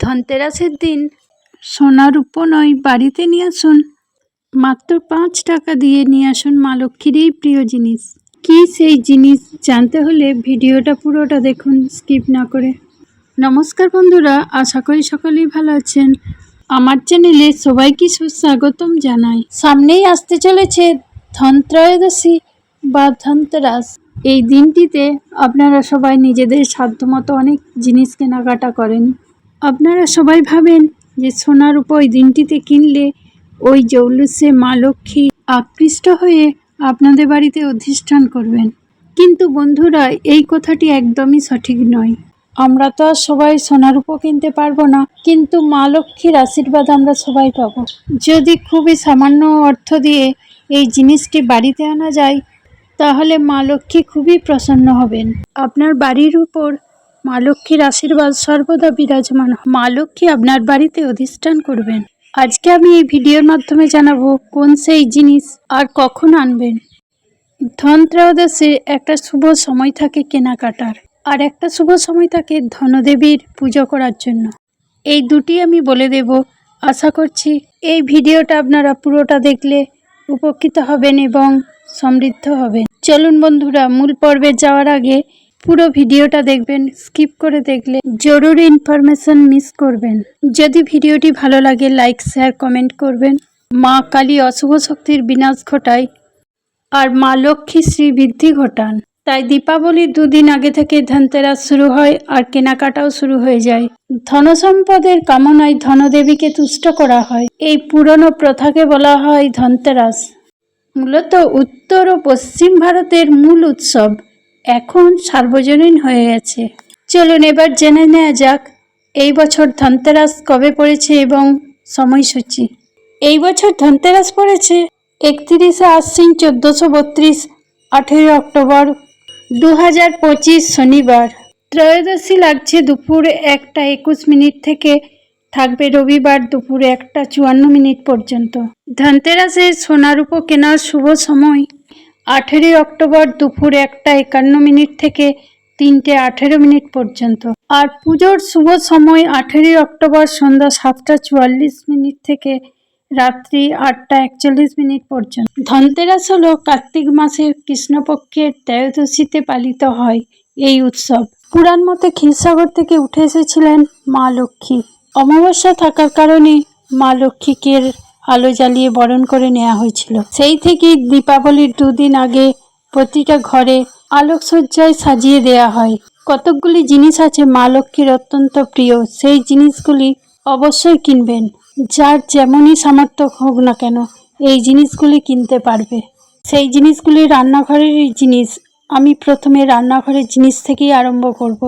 ধনতেরাসের দিন সোনার নয় বাড়িতে নিয়ে আসুন। মাত্র পাঁচ টাকা দিয়ে নিয়ে আসুন মা লক্ষ্মীর এই প্রিয় জিনিস। কি সেই জিনিস জানতে হলে ভিডিওটা পুরোটা দেখুন, স্কিপ না করে। নমস্কার বন্ধুরা, আশা করি সকলেই ভালো আছেন। আমার চ্যানেলে সবাইকে সুস্বাগতম জানাই। সামনেই আসতে চলেছে ধনত্রয়োদশী বা ধনতেরাস। এই দিনটিতে আপনারা সবাই নিজেদের সাধ্যমতো অনেক জিনিস কেনাকাটা করেন। আপনারা সবাই ভাবেন যে সোনার উপর ওই দিনটিতে কিনলে ওই জৌলুসে মা লক্ষ্মী আকৃষ্ট হয়ে আপনাদের বাড়িতে অধিষ্ঠান করবেন। কিন্তু বন্ধুরা, এই কথাটি একদমই সঠিক নয়। আমরা তো আর সবাই সোনার উপর কিনতে পারব না, কিন্তু মা লক্ষ্মীর আশীর্বাদ আমরা সবাই পাবো। যদি খুবই সামান্য অর্থ দিয়ে এই জিনিসটি বাড়িতে আনা যায়, তাহলে মা লক্ষ্মী খুবই প্রসন্ন হবেন। আপনার বাড়ির উপর মা লক্ষ্মীর আশীর্বাদ সর্বদা বিরাজমান। মা লক্ষ্মী আপনার বাড়িতে অধিষ্ঠান করবেন। আজকে আমি এই ভিডিওর মাধ্যমে জানাব কোন সেই জিনিস আর কখন আনবেন। ধনত্রয়োদশে একটা শুভ সময় থাকে কেনাকাটার, আর একটা শুভ সময় থাকে ধনদেবীর পুজো করার জন্য। এই দুটি আমি বলে দেব। আশা করছি এই ভিডিওটা আপনারা পুরোটা দেখলে উপকৃত হবেন এবং সমৃদ্ধ হবেন। চলুন বন্ধুরা, মূল পর্বে যাওয়ার আগে পুরো ভিডিওটা দেখবেন, স্কিপ করে দেখলে জরুরি ইনফরমেশন মিস করবেন। যদি ভিডিওটি ভালো লাগে লাইক শেয়ার কমেন্ট করবেন। মা কালী অশুভ শক্তির বিনাশ ঘটায় আর মা লক্ষ্মী শ্রী বৃদ্ধি ঘটান। তাই দীপাবলির দুদিন আগে থেকে ধনতেরাস শুরু হয় আর কেনাকাটাও শুরু হয়ে যায়। ধনসম্পদের কামনায় ধনদেবীকে তুষ্ট করা হয়। এই পুরনো প্রথাকে বলা হয় ধনতেরাস। মূলত উত্তর ও পশ্চিম ভারতের মূল উৎসব। এখন সার্বজনীন হয়ে গেছে। চলুন এবার জেনে নেওয়া যাক, এই বছর ধনতেরাস কবে পড়েছে এবং সময়সূচি। এই বছর ধনতেরাস পড়েছে একত্রিশে আশ্বিন চোদ্দোশো বত্রিশ, আঠেরোই অক্টোবর দু হাজার পঁচিশ শনিবার। ত্রয়োদশী লাগছে দুপুর একটা একুশ মিনিট থেকে, থাকবে রবিবার দুপুর একটা চুয়ান্ন মিনিট পর্যন্ত। ধনতেরাসে সোনার উপর কেনার শুভ সময়। আঠেরোই অক্টোবর দুপুর একটা একান্ন মিনিট থেকে তিনটে আঠেরো মিনিট পর্যন্ত। আর পুজোর শুভ সময় আঠেরোই অক্টোবর সন্ধ্যা সাতটা চুয়াল্লিশ মিনিট থেকে রাত্রি আটটা একচল্লিশ মিনিট পর্যন্ত। ধনতেরাস হলো কার্তিক মাসের কৃষ্ণপক্ষের ত্রয়োদশীতে পালিত হয় এই উৎসব। পুরাণ মতে ক্ষীরসাগর থেকে উঠে এসেছিলেন মা লক্ষ্মী। অমাবস্যা থাকার কারণে মা লক্ষ্মীকে আলো জ্বালিয়ে বরণ করে নেওয়া হয়েছিল। সেই থেকেই দীপাবলির দুদিন আগে প্রতিটা ঘরে আলোকসজ্জায় সাজিয়ে দেয়া হয়। কতকগুলি জিনিস আছে মা লক্ষ্মীর অত্যন্ত প্রিয়। সেই জিনিসগুলি অবশ্যই কিনবেন। যার যেমনই সামর্থ্য হোক না কেন, এই জিনিসগুলি কিনতে পারবে। সেই জিনিসগুলি রান্নাঘরেরই জিনিস। আমি প্রথমে রান্নাঘরের জিনিস থেকেই আরম্ভ করব।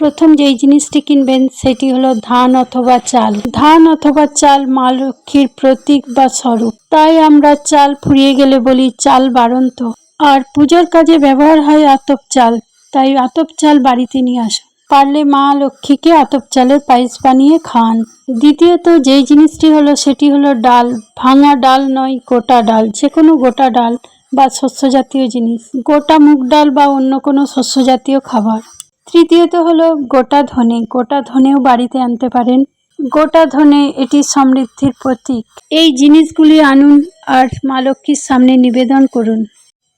প্রথম যেই জিনিসটি কিনবেন সেটি হলো ধান অথবা চাল। ধান অথবা চাল মা লক্ষ্মীর প্রতীক বা স্বরূপ। তাই আমরা চাল ফুরিয়ে গেলে বলি চাল বাড়ন্ত। আর পুজোর কাজে ব্যবহার হয় আতপ চাল। তাই আতপ চাল বাড়িতে নিয়ে আসুন। পারলে মা লক্ষ্মীকে আতপ চালের পায়েস বানিয়ে খান। দ্বিতীয়ত যেই জিনিসটি হলো সেটি হলো ডাল। ভাঙা ডাল নয়, গোটা ডাল। যে কোনো গোটা ডাল বা শস্য জাতীয় জিনিস। গোটা মুগ ডাল বা অন্য কোনো শস্য জাতীয় খাবার। তৃতীয়ত হলো গোটা ধনে গোটা ধনেও বাড়িতে আনতে পারেন। গোটা ধনে এটি সমৃদ্ধির প্রতীক। এই জিনিসগুলি আনুন আর মা লক্ষ্মীর সামনে নিবেদন করুন।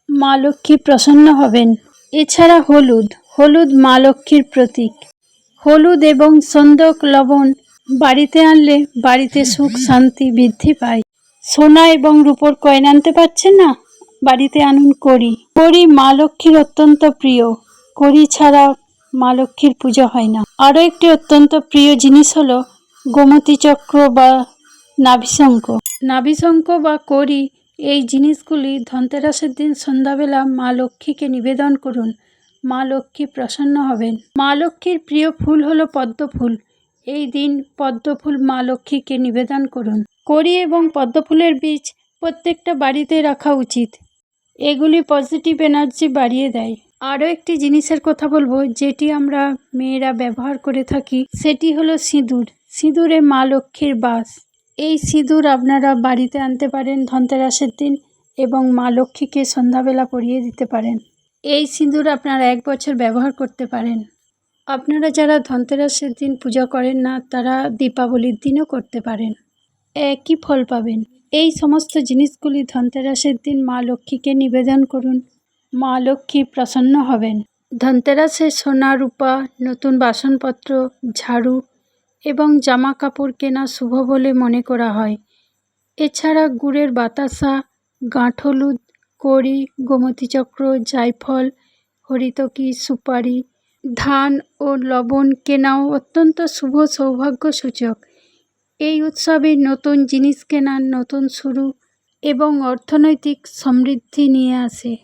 মা লক্ষ্মী প্রসন্ন হবেন। এছাড়া হলুদ। হলুদ মা লক্ষ্মীর প্রতীক। হলুদ এবং সন্দক লবণ বাড়িতে আনলে বাড়িতে সুখ, শান্তি বৃদ্ধি পায়। সোনা এবং রূপোর কয়েন আনতে পারছেন না? বাড়িতে আনুন করি করি মা লক্ষ্মীর অত্যন্ত প্রিয়। করি ছাড়া মা লক্ষ্মীর পুজো হয় না। আরও একটি অত্যন্ত প্রিয় জিনিস হলো গোমতী চক্র বা নাভিশঙ্ক। নাভিশঙ্ক বা করি, এই জিনিসগুলি ধনতেরাসের দিন সন্ধ্যাবেলা মা লক্ষ্মীকে নিবেদন করুন। মা লক্ষ্মী প্রসন্ন হবেন। মা লক্ষ্মীর প্রিয় ফুল হলো পদ্ম ফুল এই দিন পদ্ম ফুল মা লক্ষ্মীকে নিবেদন করুন। কড়ি এবং পদ্ম ফুলের বীজ প্রত্যেকটা বাড়িতে রাখা উচিত। এগুলি পজিটিভ এনার্জি বাড়িয়ে দেয়। আরও একটি জিনিসের কথা বলব, যেটি আমরা মেয়েরা ব্যবহার করে থাকি, সেটি হলো সিঁদুর। সিঁদুরে মা লক্ষ্মীর বাস। এই সিঁদুর আপনারা বাড়িতে আনতে পারেন ধনতেরাসের দিন এবং মা লক্ষ্মীকে সন্ধ্যাবেলা পরিয়ে দিতে পারেন। এই সিঁদুর আপনারা এক বছর ব্যবহার করতে পারেন। আপনারা যারা ধনতেরাসের দিন পূজা করেন না, তারা দীপাবলির দিনও করতে পারেন। একই ফল পাবেন। এই সমস্ত জিনিসগুলি ধনতেরাসের দিন মা লক্ষ্মীকে নিবেদন করুন। মা লক্ষ্মী প্রসন্ন হবেন। ধনতেরাসে সোনা, রূপা, নতুন বাসনপত্র, ঝাড়ু এবং জামা কাপড় কেনা শুভ বলে মনে করা হয়। এছাড়া গুড়ের বাতাসা গাঁঠ হলুদ কড়ি গোমতী চক্র জায়ফল, হরিতকি, সুপারি, ধান ও লবণ কেনাও অত্যন্ত শুভ সৌভাগ্য সূচক এই উৎসবে নতুন জিনিস কেনার নতুন শুরু এবং অর্থনৈতিক সমৃদ্ধি নিয়ে আসে।